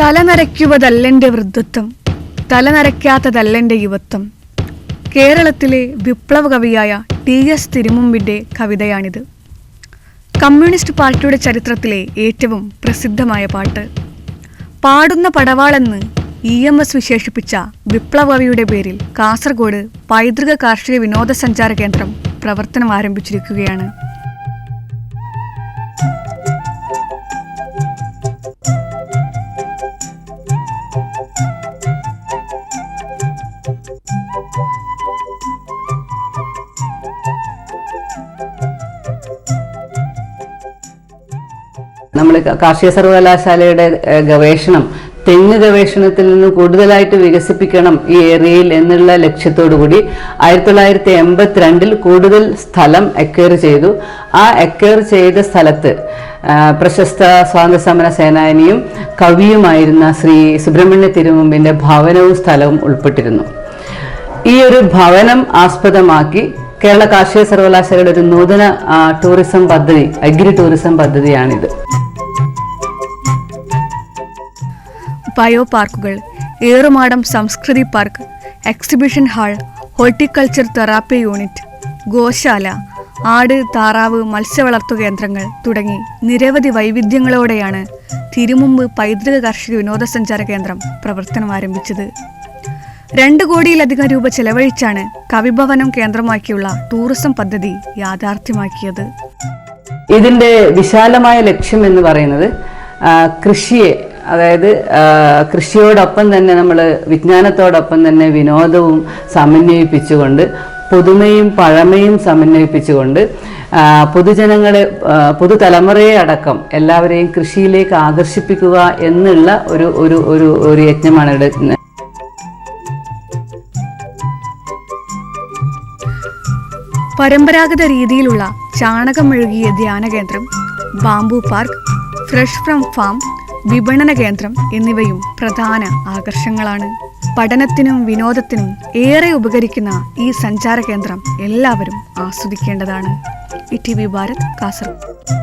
തലനരയ്ക്കുവതല്ലെന്റെ വൃദ്ധത്വം തലനരയ്ക്കാത്തതല്ലെന്റെ യുവത്വം. കേരളത്തിലെ വിപ്ലവ കവിയായ ടി എസ് തിരുമുമ്പിന്റെ കവിതയാണിത്. കമ്മ്യൂണിസ്റ്റ് പാർട്ടിയുടെ ചരിത്രത്തിലെ ഏറ്റവും പ്രസിദ്ധമായ പാട്ട്. പാടുന്ന പടവാളെന്ന് ഇ എം എസ് വിശേഷിപ്പിച്ച വിപ്ലവകവിയുടെ പേരിൽ കാസർഗോഡ് പൈതൃക കാർഷിക വിനോദസഞ്ചാര കേന്ദ്രം പ്രവർത്തനം ആരംഭിച്ചിരിക്കുകയാണ്. നമ്മൾ കാർഷിക സർവകലാശാലയുടെ ഗവേഷണം തെങ്ങ് ഗവേഷണത്തിൽ നിന്ന് കൂടുതലായിട്ട് വികസിപ്പിക്കണം ഈ ഏരിയയിൽ എന്നുള്ള ലക്ഷ്യത്തോടു കൂടി ആയിരത്തി തൊള്ളായിരത്തി എൺപത്തിരണ്ടിൽ കൂടുതൽ സ്ഥലം എക്വയർ ചെയ്തു. ആ എക്വയർ ചെയ്ത സ്ഥലത്ത് പ്രശസ്ത സ്വാതന്ത്ര്യ സമര സേനാനിയും കവിയുമായിരുന്ന ശ്രീ സുബ്രഹ്മണ്യ തിരുമുമ്പിന്റെ ഭവനവും സ്ഥലവും ഉൾപ്പെട്ടിരുന്നു. ഈ ഒരു ഭവനം ആസ്പദമാക്കി കേരള കാർഷിക സർവകലാശാലയുടെ ഒരു നൂതന ടൂറിസം പദ്ധതി അഗ്രി ടൂറിസം പദ്ധതിയാണിത്. ബയോ പാർക്കുകൾ ഏറുമാടം സംസ്കൃതി park exhibition hall horticulture therapy unit ഗോശാല ആട് താറാവ് മത്സ്യവളർത്തു കേന്ദ്രങ്ങൾ തുടങ്ങി നിരവധി വൈവിധ്യങ്ങളോടെയാണ് തിരുമുമ്പ് പൈതൃക കാർഷിക വിനോദസഞ്ചാര കേന്ദ്രം പ്രവർത്തനം ആരംഭിച്ചത്. രണ്ട് കോടിയിലധികം രൂപ ചെലവഴിച്ചാണ് കവിഭവനം കേന്ദ്രമാക്കിയുള്ള ടൂറിസം പദ്ധതി യാഥാർത്ഥ്യമാക്കിയത്. ഇതിന്റെ വിശാലമായ ലക്ഷ്യം എന്ന് പറയുന്നത് കൃഷിയെ അതായത് കൃഷിയോടൊപ്പം തന്നെ നമ്മൾ വിജ്ഞാനത്തോടൊപ്പം തന്നെ വിനോദവും സമന്വയിപ്പിച്ചുകൊണ്ട് പുതുമയും പഴമയും സമന്വയിപ്പിച്ചുകൊണ്ട് പൊതുജനങ്ങളെ പുതുതലമുറയെ അടക്കം എല്ലാവരെയും കൃഷിയിലേക്ക് ആകർഷിപ്പിക്കുക എന്നുള്ള ഒരു ഒരു ഒരു ഒരു യജ്ഞമാണ് ഇവിടെ പരമ്പരാഗത രീതിയിലുള്ള ചാണകം മെഴുകിയ ധ്യാന കേന്ദ്രം bamboo park fresh from farm വിപണന കേന്ദ്രം എന്നിവയും പ്രധാന ആകർഷങ്ങളാണ് പഠനത്തിനും വിനോദത്തിനും ഏറെ ഉപകരിക്കുന്ന ഈ സഞ്ചാര കേന്ദ്രം എല്ലാവരും ആസ്വദിക്കേണ്ടതാണ്. E T V Bharat Kasargod.